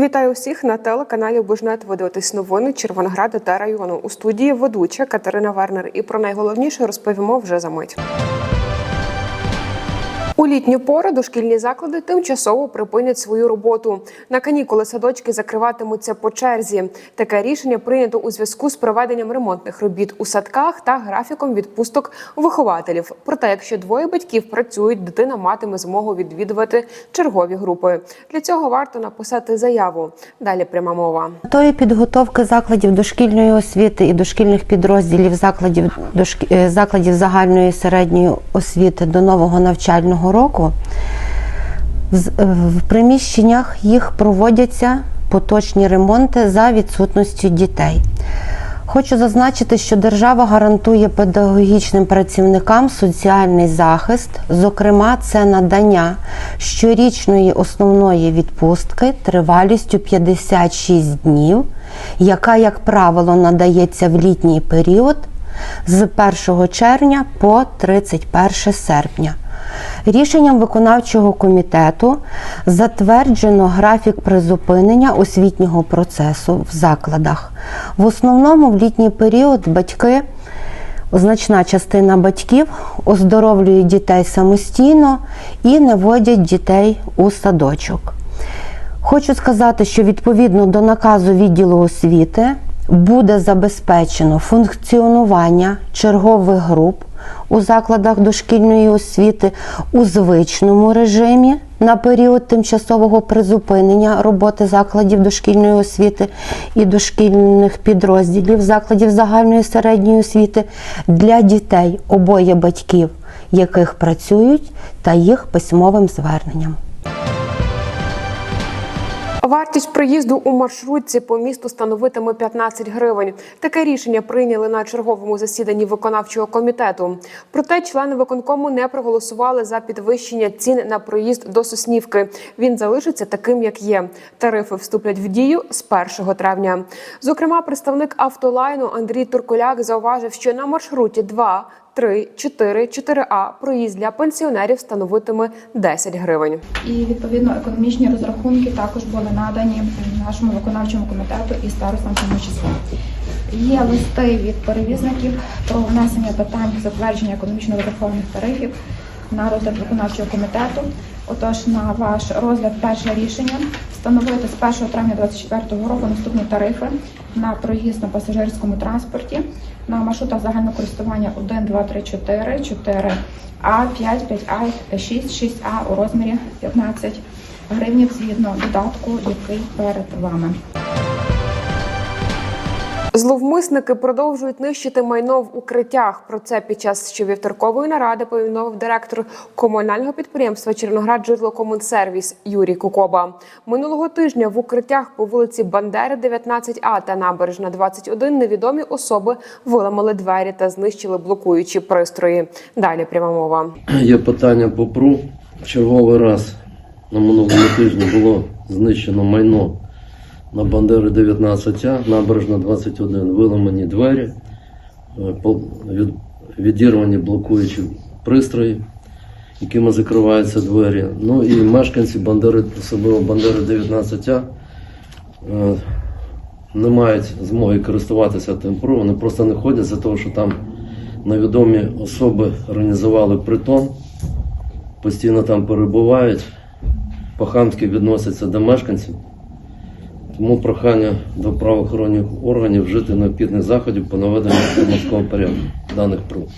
Вітаю усіх на телеканалі Бужнет. Ви дивитесь новини Червонограда та району. У студії ведуча Катерина Вернер. І про найголовніше розповімо вже за мить. У літню пору дошкільні заклади тимчасово припинять свою роботу. На канікули садочки закриватимуться по черзі. Таке рішення прийнято у зв'язку з проведенням ремонтних робіт у садках та графіком відпусток вихователів. Проте, якщо двоє батьків працюють, дитина матиме змогу відвідувати чергові групи. Для цього варто написати заяву. Далі пряма мова. Метою підготовки закладів дошкільної освіти і дошкільних підрозділів закладів, дошкі- е, закладів загальної середньої освіти до нового навчального року е, в приміщеннях їх проводяться поточні ремонти за відсутністю дітей. Хочу зазначити, що держава гарантує педагогічним працівникам соціальний захист, зокрема, це надання щорічної основної відпустки тривалістю 56 днів, яка, як правило, надається в літній період з 1 червня по 31 серпня. Рішенням виконавчого комітету затверджено графік призупинення освітнього процесу в закладах. В основному в літній період батьки, значна частина батьків оздоровлюють дітей самостійно і не водять дітей у садочок. Хочу сказати, що відповідно до наказу відділу освіти буде забезпечено функціонування чергових груп у закладах дошкільної освіти у звичному режимі на період тимчасового призупинення роботи закладів дошкільної освіти і дошкільних підрозділів закладів загальної середньої освіти для дітей обоє батьків, яких працюють, та їх письмовим зверненням. Вартість проїзду у маршрутці по місту становитиме 15 гривень. Таке рішення прийняли на черговому засіданні виконавчого комітету. Проте члени виконкому не проголосували за підвищення цін на проїзд до Соснівки. Він залишиться таким, як є. Тарифи вступлять в дію з 1 травня. Зокрема, представник автолайну Андрій Туркуляк зауважив, що на маршруті 2 3, 4, 4А проїзд для пенсіонерів становитиме 10 гривень. І відповідно економічні розрахунки також були надані нашому виконавчому комітету і старостам тому числі. Є листи від перевізників про внесення питань затвердження економічно розрахованих тарифів на розгляд виконавчого комітету. Отож, на ваш розгляд перше рішення встановити з 1 травня 2024 року наступні тарифи на проїзд на пасажирському транспорті на маршрутах загального користування 1, 2, 3, 4, 4 А, 5, 5А, 6, 6А у розмірі 15 гривнів згідно додатку, який перед вами. Зловмисники продовжують нищити майно в укриттях. Про це під час щовівторкової наради повідомив директор комунального підприємства Черноград житлокомунсервіс Юрій Кукоба. Минулого тижня в укриттях по вулиці Бандери, 19А та набережна 21 невідомі особи виламали двері та знищили блокуючі пристрої. Далі пряма мова. Є питання по ПРУ. Черговий раз на минулому тижні було знищено майно на Бандери 19А, набережна 21, виламані двері, е, від- відірвані блокуючі пристрої, якими закриваються двері. Ну і мешканці Бандери, особливо Бандери 19А, е, не мають змоги користуватися тим ПРУ, вони просто не ходять за того, що там невідомі особи організували притон постійно там перебувають, по-хамськи відносяться до мешканців. Тому прохання до правоохоронних органів вжити необхідних заходів по наведенню громадського порядку даних прав.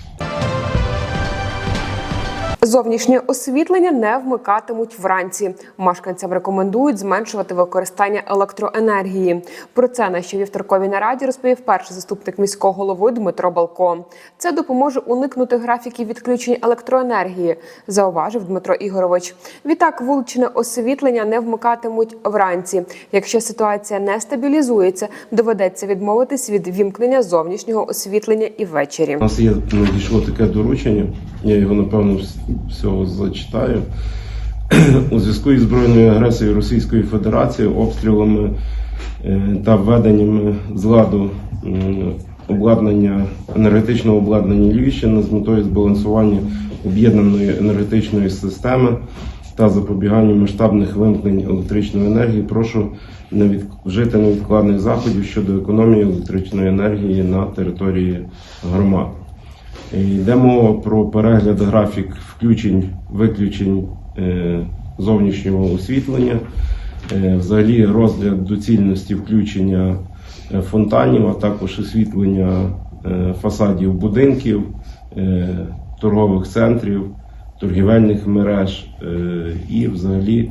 Зовнішнє освітлення не вмикатимуть вранці. Мешканцям рекомендують зменшувати використання електроенергії. Про це на щовівторковій нараді розповів перший заступник міського голови Дмитро Балко. Це допоможе уникнути графіків відключень електроенергії, зауважив Дмитро Ігорович. Відтак, вуличне освітлення не вмикатимуть вранці. Якщо ситуація не стабілізується, доведеться відмовитись від вімкнення зовнішнього освітлення і ввечері. У нас є надійшло таке доручення, я його напевно всього зачитаю. У зв'язку із збройною агресією Російської Федерації, обстрілами е, та введенням з ладу обладнання енергетичного обладнання Львівщини з метою збалансування об'єднаної енергетичної системи та запобіганню масштабних вимкнень електричної енергії, прошу не вжити невідкладних заходів щодо економії електричної енергії на території громад. Йде мова про перегляд графік включень, виключень е, зовнішнього освітлення, е, взагалі розгляд доцільності включення е, фонтанів, а також освітлення фасадів будинків, торгових центрів, торгівельних мереж і взагалі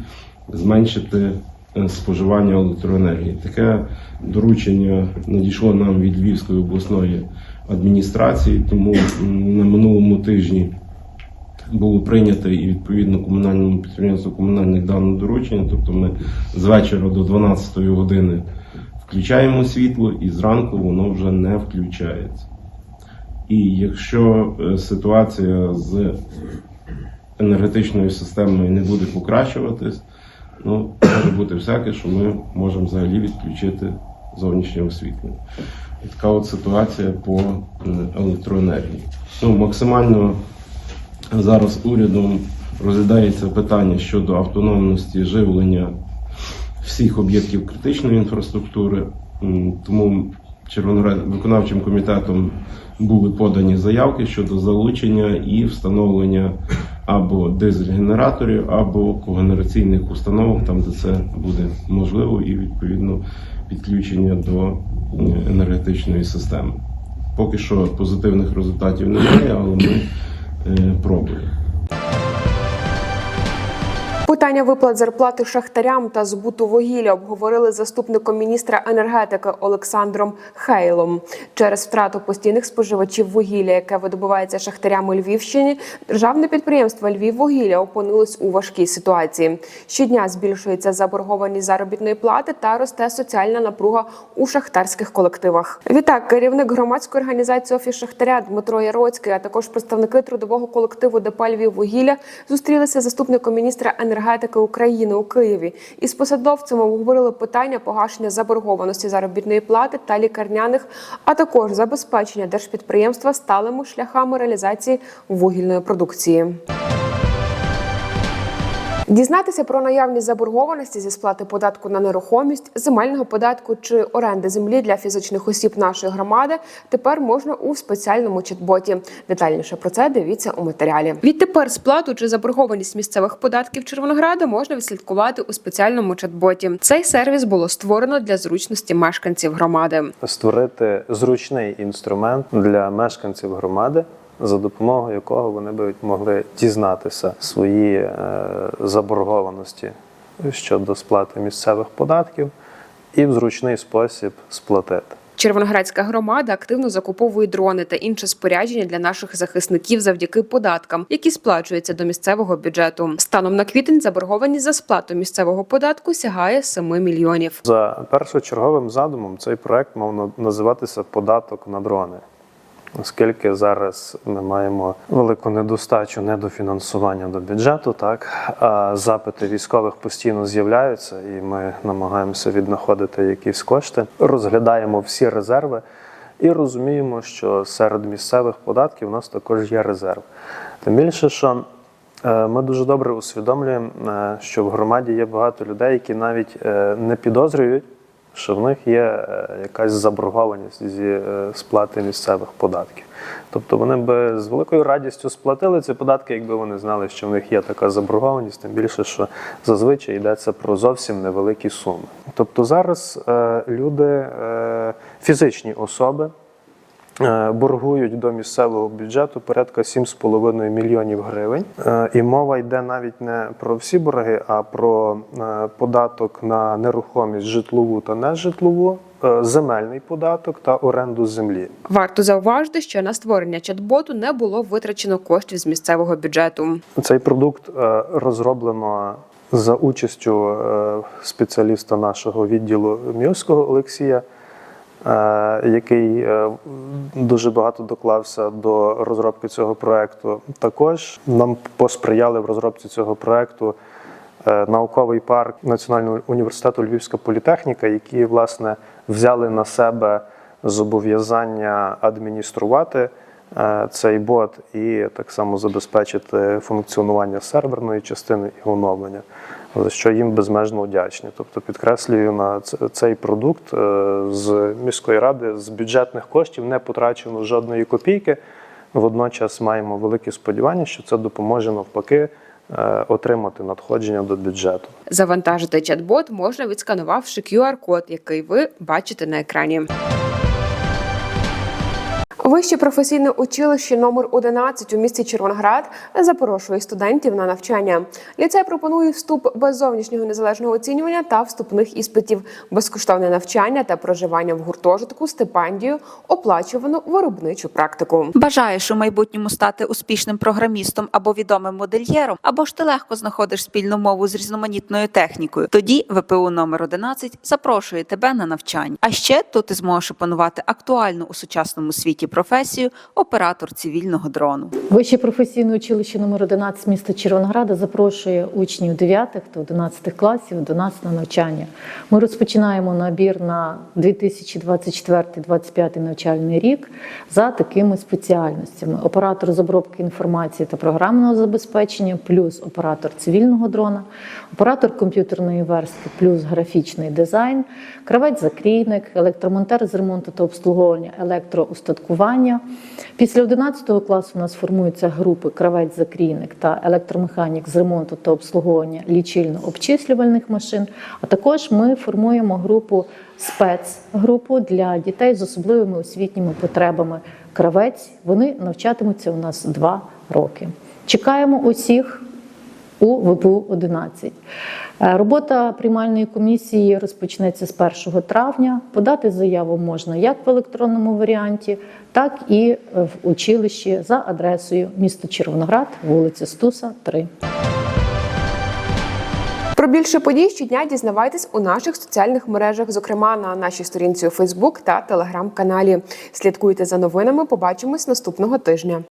зменшити споживання електроенергії. Таке доручення надійшло нам від Львівської обласної адміністрації, тому на минулому тижні було прийнято і відповідно комунальному підприємству комунальних дане доручення. Тобто ми з вечора до 12 години включаємо світло і зранку воно вже не включається. І якщо е, ситуація з енергетичною системою не буде покращуватись, ну може бути всяке, що ми можемо взагалі відключити зовнішнє освітлення. Така от ситуація по е, електроенергії. Ну, максимально зараз урядом розглядається питання щодо автономності живлення всіх об'єктів критичної інфраструктури. Тому виконавчим комітетом були подані заявки щодо залучення і встановлення або дизель-генераторів, або когенераційних установок, там де це буде можливо, і відповідно підключення до е, енергетичної системи. Поки що позитивних результатів немає, але ми е, пробуємо. Питання виплат зарплати шахтарям та збуту вугілля обговорили заступником міністра енергетики Олександром Хейлом. Через втрату постійних споживачів вугілля, яке видобувається шахтарями Львівщині, державне підприємство Львіввугілля опинилось у важкій ситуації. Щодня збільшується заборгованість заробітної плати та росте соціальна напруга у шахтарських колективах. Відтак, керівник громадської організації Офіс Шахтаря Дмитро Яроцький, а також представники трудового колективу ДП Львіввугілля зустрілися з заступником міністра енергетики України у Києві і з посадовцями обговорили питання погашення заборгованості заробітної плати та лікарняних, а також забезпечення держпідприємства сталими шляхами реалізації вугільної продукції. Дізнатися про наявність заборгованості зі сплати податку на нерухомість, земельного податку чи оренди землі для фізичних осіб нашої громади тепер можна у спеціальному чат-боті. Детальніше про це дивіться у матеріалі. Відтепер сплату чи заборгованість місцевих податків Червонограда можна відслідкувати у спеціальному чат-боті. Цей сервіс було створено для зручності мешканців громади. створити зручний інструмент для мешканців громади, за допомогою якого вони би могли дізнатися свої е, заборгованості щодо сплати місцевих податків і в зручний спосіб сплатити. Червоноградська громада активно закуповує дрони та інше спорядження для наших захисників завдяки податкам, які сплачуються до місцевого бюджету. Станом на квітень заборгованість за сплату місцевого податку сягає 7 мільйонів. За першочерговим задумом цей проект мав називатися податок на дрони. Оскільки зараз ми маємо велику недостачу недофінансування до бюджету, так а запити військових постійно з'являються, і ми намагаємося віднаходити якісь кошти, розглядаємо всі резерви і розуміємо, що серед місцевих податків у нас також є резерв. Тим більше, що Е, Ми дуже добре усвідомлюємо, е, що в громаді є багато людей, які навіть е, не підозрюють, що в них є е, якась заборгованість зі е, сплати місцевих податків. Тобто вони би з великою радістю сплатили ці податки, якби вони знали, що в них є така заборгованість, тим більше, що зазвичай йдеться про зовсім невеликі суми. Тобто зараз е, люди, фізичні особи, боргують до місцевого бюджету порядка 7,5 мільйонів гривень. Е, І мова йде навіть не про всі борги, а про е, податок на нерухомість житлову та нежитлову, е, земельний податок та оренду землі. Варто зауважити, що на створення чат-боту не було витрачено коштів з місцевого бюджету. Цей продукт е, розроблено за участю е, спеціаліста нашого відділу Міського Олексія, е, який е, дуже багато доклався до розробки цього проекту. Також нам посприяли в розробці цього проекту е, науковий парк Національного університету Львівська політехніка, які власне взяли на себе зобов'язання адмініструвати е, цей бот і так само забезпечити функціонування серверної частини і оновлення, за що їм безмежно вдячні. Тобто підкреслюю на цей продукт е, з міської ради з бюджетних коштів не потрачено жодної копійки. Водночас маємо великі сподівання, що це допоможе навпаки е, отримати надходження до бюджету. Завантажити чат-бот можна відсканувавши QR-код, який ви бачите на екрані. Вище професійне училище номер 11 у місті Червоноград запрошує студентів на навчання. Ліцей пропонує вступ без зовнішнього незалежного оцінювання та вступних іспитів, безкоштовне навчання та проживання в гуртожитку, стипендію, оплачувану виробничу практику. Бажаєш у майбутньому стати успішним програмістом або відомим модельєром, або ж ти легко знаходиш спільну мову з різноманітною технікою. Тоді ВПУ номер 11 запрошує тебе на навчання. А ще тут ти зможеш опанувати актуальну у сучасному світі професію оператор цивільного дрону. Вище професійне училище номер 11 міста Червонограда запрошує учнів 9 та 11 класів до нас на навчання. Ми розпочинаємо набір на 2024-2025 навчальний рік за такими спеціальностями: оператор з обробки інформації та програмного забезпечення, плюс оператор цивільного дрона, оператор комп'ютерної верстки, плюс графічний дизайн, кравець-закрійник, електромонтер з ремонту та обслуговування електроустаткування. Після 11 класу у нас формуються групи кравець-закрійник та електромеханік з ремонту та обслуговування лічильно-обчислювальних машин. А також ми формуємо групу спецгрупу для дітей з особливими освітніми потребами. Кравець вони навчатимуться у нас два роки. Чекаємо усіх у ВПУ 11. Е, Робота приймальної комісії розпочнеться з 1 травня. Подати заяву можна як в електронному варіанті, так і в училищі за адресою місто Червоноград, вулиця Стуса, 3. Про більше подій щодня дізнавайтесь у наших соціальних мережах, зокрема на нашій сторінці у Фейсбук та телеграм-каналі. Слідкуйте за новинами. Побачимось наступного тижня.